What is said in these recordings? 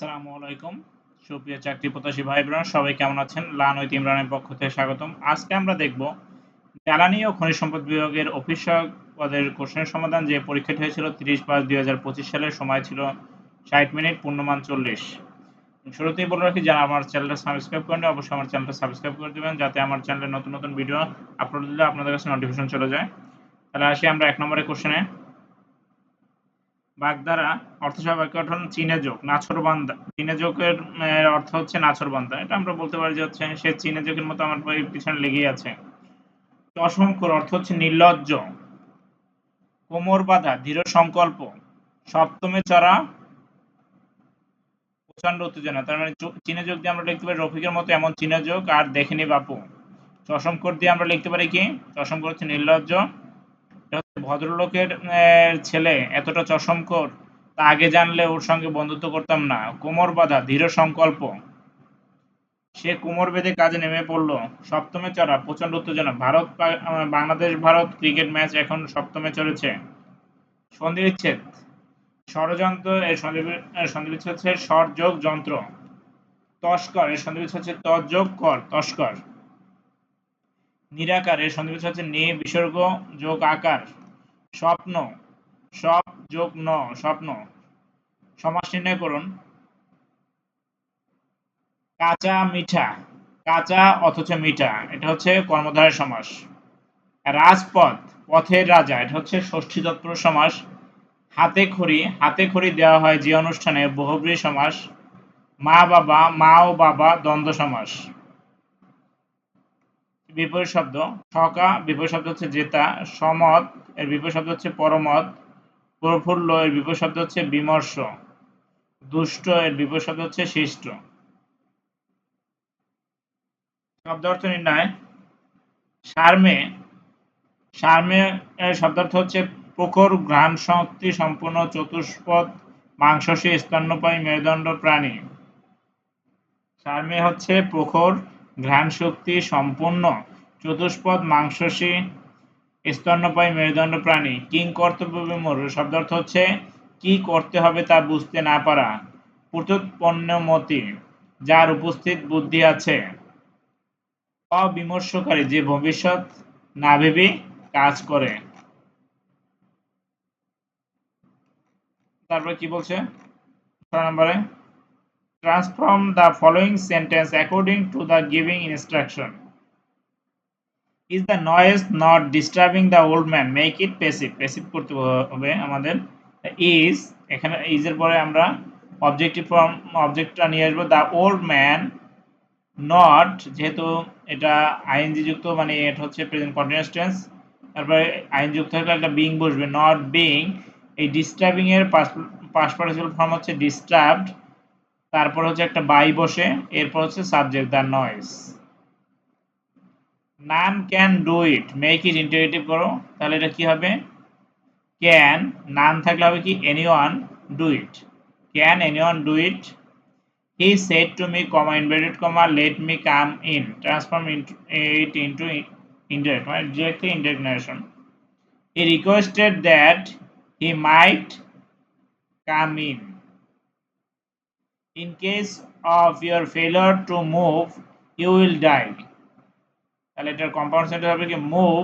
আসসালামু আলাইকুম। সুপ্রিয় চাকরি প্রত্যাশী ভাই বোন সবাই কেমন আছেন? লান ঐত ইমরানের পক্ষ থেকে স্বাগতম। আজকে আমরা দেখব জ্বালানি ও খনিজ সম্পদ বিভাগের অফিস পদের কোশ্চেনের সমাধান। যে পরীক্ষাটি হয়েছিল তিরিশ পাঁচ দুই হাজার পঁচিশ সালের সময় ছিল ষাট মিনিট, পূর্ণমান চল্লিশ। শুরুতেই বলে রাখি, যারা আমার চ্যানেলটা সাবস্ক্রাইব করেন অবশ্যই আমার চ্যানেলটা সাবস্ক্রাইব করে দেবেন, যাতে আমার চ্যানেলে নতুন নতুন ভিডিও আপলোড দিলে আপনাদের কাছে নোটিফিকেশন চলে যায়। তাহলে আসি আমরা এক নম্বরের কোশ্চেনে। বাগধারা অর্থসভা বাক্য গঠন চীনে যোগ নাছরবান্দা চীনে অর্থ হচ্ছে নাছরবান্দা এটা আমরা বলতে পারি যে হচ্ছে সে চীনে যোগের মতো আমার পিছনে লেগেই আছে। অসংখ্যর অর্থ হচ্ছে নির্লজ্জ, কোমর বাঁধা, দৃঢ় সংকল্প, সপ্তমে চড়া প্রচণ্ড উত্তেজনা। তার মানে চীনে দিয়ে আমরা লিখতে পারি রফিকের মতো এমন চীনে আর দেখেনি বাপু। চশমকর দিয়ে আমরা লিখতে পারি কি? চশমকর হচ্ছে নির্লজ্জ ভদ্রলোকের ছেলে এতটা চশমকর তা আগে জানলে ওর সঙ্গে বন্ধুত্ব করতাম না। কোমর বাঁধা, দৃঢ় সংকল্প। সে কোমর বেঁধে কাজে নেমে পড়ল। সপ্তমে চড়া প্রচণ্ড উত্তেজনা। ভারত বাংলাদেশ, ভারত ক্রিকেট ম্যাচ এখন সপ্তমে চলেছে। সন্ধি ষড়যন্ত্র, এর হচ্ছে স্বরযোগ যন্ত্র। তস্কর, এর সন্ধি হচ্ছে তযোগ কর, তস্কর। নিরাকার, এর হচ্ছে নে, বিসর্গ, যোগ, আকার। স্বপ্ন, সব যোগ ন, স্বপ্ন। সমাস নির্ণয় করুন। কাঁচা, মিঠা। কাঁচা অথচ মিঠা, এটা হচ্ছে কর্মধারের সমাস। রাজপথ, পথের রাজা, এটা হচ্ছে ষষ্ঠী তৎপুর সমাস। হাতে খড়ি হাতে খড়ি দেওয়া হয় যে অনুষ্ঠানে বহুব্রী সমাস। মা বাবা মা ও বাবা, দ্বন্দ্ব সমাস। বিপরীত শব্দ ঠকা বিপরীত শব্দ হচ্ছে জেতা সমত এর বিপরীত শব্দ হচ্ছে পরমত প্রফুল্ল, এর বিপরীত শব্দ হচ্ছে বিমর্ষ, দুষ্ট, এর বিপরীত শব্দ হচ্ছে শিষ্ট শব্দ অর্থ নির্ণয়, সার্মে সার্মে শব্দার্থ হচ্ছে প্রখর ঘ্রাণ শক্তি সম্পূর্ণ চতুষ্পদ মাংসশী স্তন্যপায়ী মেরুদণ্ড প্রাণী। সার্মে হচ্ছে প্রখর ঘ্রাণ শক্তি সম্পূর্ণ চতুষ্পদ মাংসশী স্তন্যপায়ী মেরুদণ্ড প্রাণী। কিং কর্তব্য বিমূর শব্দার্থ হচ্ছে, কি করতে হবে তা বুঝতে না পারা। মতি যার উপস্থিত বুদ্ধি আছে। অবিমর্শকারী যে ভবিষ্যৎ না ভেবে কাজ করে। তারপরে কি বলছে? ছয় নম্বরে Transform the following sentence according to the giving instruction. Is the noise not disturbing the old man? Make it passive. Passive করতে হবে আমাদের is, এখানে এর পরে আমরা অবজেক্টিভ ফর্ম অবজেক্টটা নিয়ে আসব দ্য ওল্ড ম্যান নট যেহেতু এটা আইএনজি যুক্ত মানে এটা হচ্ছে প্রেজেন্ট কন্টিনিউয়াস টেন্স তারপরে আইন যুক্ত থাকলে একটা বিং বসবে নট বিং এই ডিস্টার্বিং এর পাস পার্টিসিপাল ফর্ম হচ্ছে ডিস্টার্বড তারপর হচ্ছে একটা বাই বসে, এরপর হচ্ছে সাবজেক্ট দ্য নয়েস নাম can do it make it interactive করো, তাহলে এটা কি হবে? ক্যান নাম থাকলে হবে কি? Anyone do it can anyone do it he said to me comma inverted comma let me come in transform it into indirect মানে indirect narration. he requested that he might come in. In case of your failure to move, you will die. তাহলে এটার compound sentence হবে কি move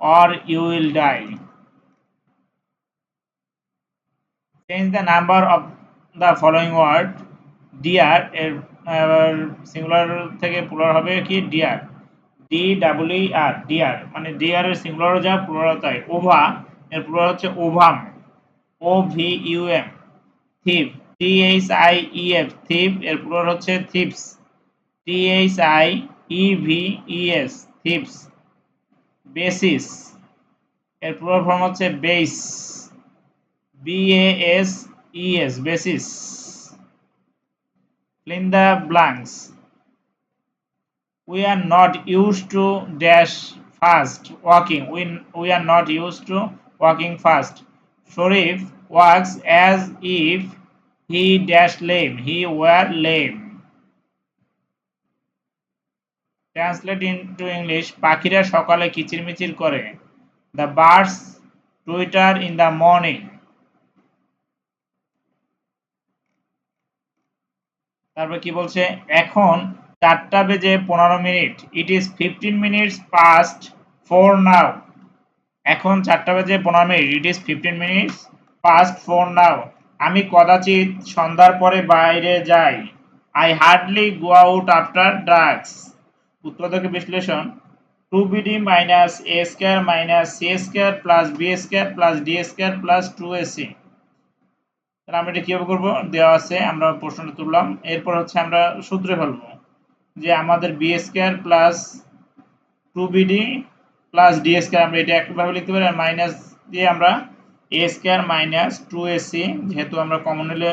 or you will die change the number of the following word deer এর singular থেকে plural হবে কি? Deer D W R deer মানে deer এর সিঙ্গুলারও যা প্লুরাল তাই। ওভা এর প্লুরাল হচ্ছে ovum O V U M thief T H I E F thief এর প্লুরাল হচ্ছে thieves T H I E V E S thieves basis এর প্লুরাল ফর্ম হচ্ছে bases B A S E S bases fill the blanks we are not used to dash fast walking we, we are not used to walking fast sharif walks as if He dash lame. He were lame. Translate into English পাখিরা সকালে কিচিরমিচির করে। The birds twitter in the morning তারপর কি বলছে? এখন চারটা বেজে পনেরো minute. It is fifteen minutes past four now এখন চারটা বেজে পনেরো minute. It is fifteen minutes past four now আমি কদাচিৎ সন্ধ্যার পরে বাইরে যাই। I hardly go out after drugs উৎপাদক বিশ্লেষণ। Two BD minus A square minus C square plus B square plus D square plus two AC তাহলে আমরা এটা কীভাবে করব? দেওয়া আছে, আমরা প্রশ্নটা তুললাম। এরপর হচ্ছে আমরা সূত্রে ফেলব যে আমাদের B square plus two BD plus D square আমরা এটা একভাবে লিখতে পারি আর মাইনাস দিয়ে আমরা A square minus two AC যেহেতু আমরা কমন নিলে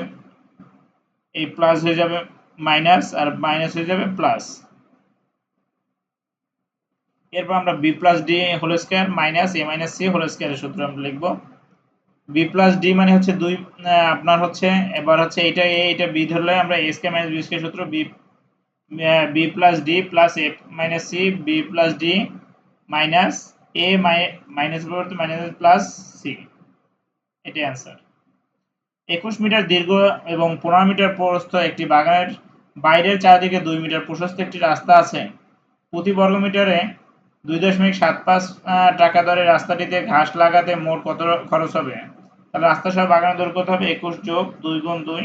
এই প্লাস হয়ে যাবে মাইনাস আর মাইনাস হয়ে যাবে প্লাস এরপর আমরা B plus D whole square minus A minus C whole স্কোয়ারের সূত্র আমরা লিখব। বি প্লাস ডি মানে হচ্ছে দুই আপনার হচ্ছে, এবার হচ্ছে এটা এ এটা বি ধরলে আমরা A square minus B square সূত্র B B plus D plus A minus C B plus D minus A minus পরিবর্তে মাইনাস প্লাস সি এটাই অ্যান্সার একুশ মিটার দীর্ঘ এবং পনেরো মিটার প্রস্থ একটি বাগানের বাইরের চারদিকে দুই মিটার প্রশস্ত একটি রাস্তা আছে। প্রতি বর্গ মিটারে দুই দশমিক সাত পাঁচ টাকা দরে রাস্তাটিতে ঘাস লাগাতে মোট কত খরচ হবে? তাহলে রাস্তা সহ বাগানের দৈর্ঘ্য হবে? একুশ যোগ দুই গুণ দুই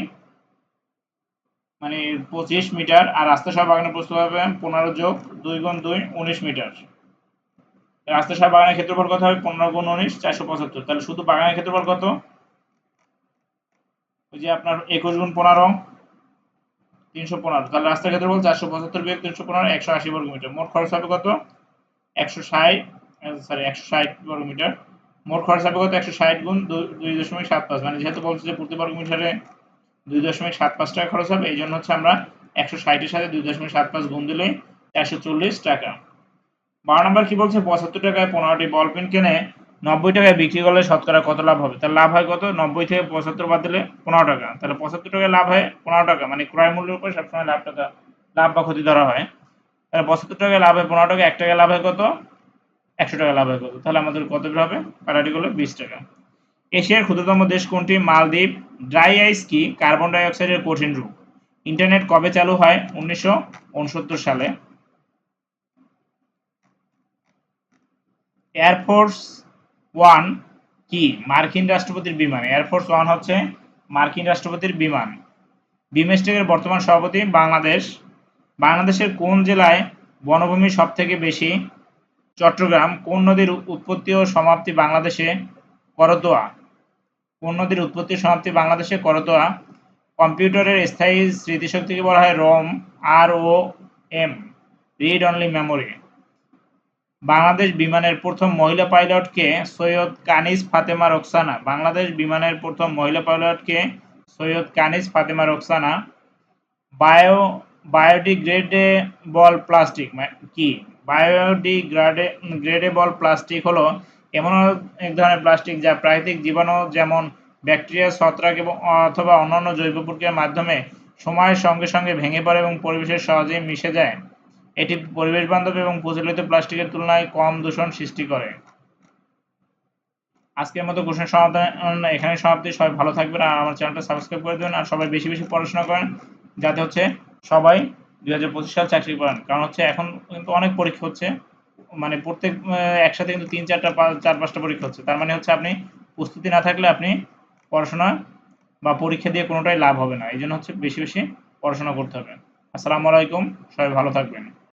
মানে পঁচিশ মিটার, আর রাস্তা সহ বাগানের প্রস্থ হবে পনেরো যোগ দুই গুণ দুই, উনিশ মিটার। রাস্তা সহ বাগানের ক্ষেত্রফল কত হবে? পনেরো গুণ উনিশ, চারশো পঁচাত্তর। তাহলে শুধু বাগানের ক্ষেত্রফল কত? ওই যে আপনার একুশ গুণ পনেরো, তিনশো পনেরো। তাহলে রাস্তার ক্ষেত্রফল চারশো পঁচাত্তর বিয়োগ তিনশো পনেরো, একশো আশি বর্গ মিটার। মোট খরচ হবে কত? একশো ষাট সরি একশো ষাট বর্গ মিটার। মোট খরচ হবে কত? একশো ষাট গুণ দুই দশমিক সাত পাঁচ। মানে যেহেতু বলছে যে প্রতি বর্গ মিটারে দুই দশমিক সাত পাঁচ টাকা খরচ হবে, এই জন্য হচ্ছে আমরা একশো ষাটের সাথে দুই দশমিক সাত পাঁচ গুণ দিলে চারশো চল্লিশ টাকা। বারো নম্বর কি বলছে? পঁচাত্তর টাকায় পনেরোটি বল পেন কেনে নব্বই টাকায় বিক্রি করলে শতকরা কত লাভ হবে? তাহলে লাভ হয় কত? নব্বই থেকে পঁচাত্তর বাদ দিলে পনেরো টাকা। তাহলে পঁচাত্তর টাকায় লাভ হয় পনেরো টাকা। মানে ক্রয় মূল্যের উপর সবসময় লাভ টাকা, লাভ বা ক্ষতি ধরা হয়। তাহলে পঁচাত্তর টাকায় লাভ হয় পনেরো টাকা, এক টাকায় লাভ হয় কত? একশো টাকা লাভ হয় কত? তাহলে আমাদের কত হবে? কাটাটি হলো বিশ টাকা। এশিয়ার ক্ষুদ্রতম দেশ কোনটি? মালদ্বীপ। ড্রাই আইস কি? কার্বন ডাই অক্সাইডের কঠিন রূপ। ইন্টারনেট কবে চালু হয়? উনিশশো উনসত্তর সালে। এয়ারফোর্স ওয়ান কি? মার্কিন রাষ্ট্রপতির বিমান। এয়ারফোর্স ওয়ান হচ্ছে মার্কিন রাষ্ট্রপতির বিমান। বিমেস্টেকের বর্তমান সভাপতি বাংলাদেশ। বাংলাদেশের কোন জেলায় বনভূমি সব থেকে বেশি? চট্টগ্রাম। কোন নদীর উৎপত্তি ও সমাপ্তি বাংলাদেশে করতোয়া? কোন নদীর উৎপত্তি সমাপ্তি বাংলাদেশে করতোয়া? কম্পিউটারের স্থায়ী স্মৃতিশক্তিকে বলা হয়? ROM R O M read only memory Bangladesh বিমানের প্রথম মহিলা পাইলটকে সৈয়দ কানিজ ফাতেমা রোকসানা, বাংলাদেশ বিমানের প্রথম মহিলা পাইলটকে Syed Kaniz Fatema Roksana, bio biodegradable plastic কি? বায়োডিগ্রেডেবল প্লাস্টিক হলো এমন এক ধরনের প্লাস্টিক যা প্রাকৃতিক জীবাণু যেমন ব্যাকটেরিয়া, ছত্রাক এবং অথবা অন্যান্য জৈব প্রক্রিয়ার মাধ্যমে সময়ের সঙ্গে সঙ্গে ভেঙে পড়ে এবং পরিবেশের সহজেই মিশে যায়। এটি পরিবেশ বান্ধব এবং প্রচলিত প্লাস্টিকের তুলনায় কম দূষণ সৃষ্টি করে। আজকের মতো কোশ্চেন সমাধান এখানে সমাপ্তি। সবাই ভালো থাকবেন আর আমার চ্যানেলটা সাবস্ক্রাইব করে দেবেন আর সবাই বেশি বেশি পড়াশোনা করেন যাতে হচ্ছে সবাই দুই হাজার পঁচিশ সাল চাকরি করেন কারণ হচ্ছে এখন কিন্তু অনেক পরীক্ষা হচ্ছে। মানে প্রত্যেক একসাথে কিন্তু তিন, চারটা চার, পাঁচটা পরীক্ষা হচ্ছে। তার মানে হচ্ছে আপনি প্রস্তুতি না থাকলে আপনি পড়াশোনা বা পরীক্ষা দিয়ে কোনোটাই লাভ হবে না। এই জন্য হচ্ছে বেশি বেশি পড়াশোনা করতে হবে। আসসালামু আলাইকুম। সবাই ভালো থাকবেন।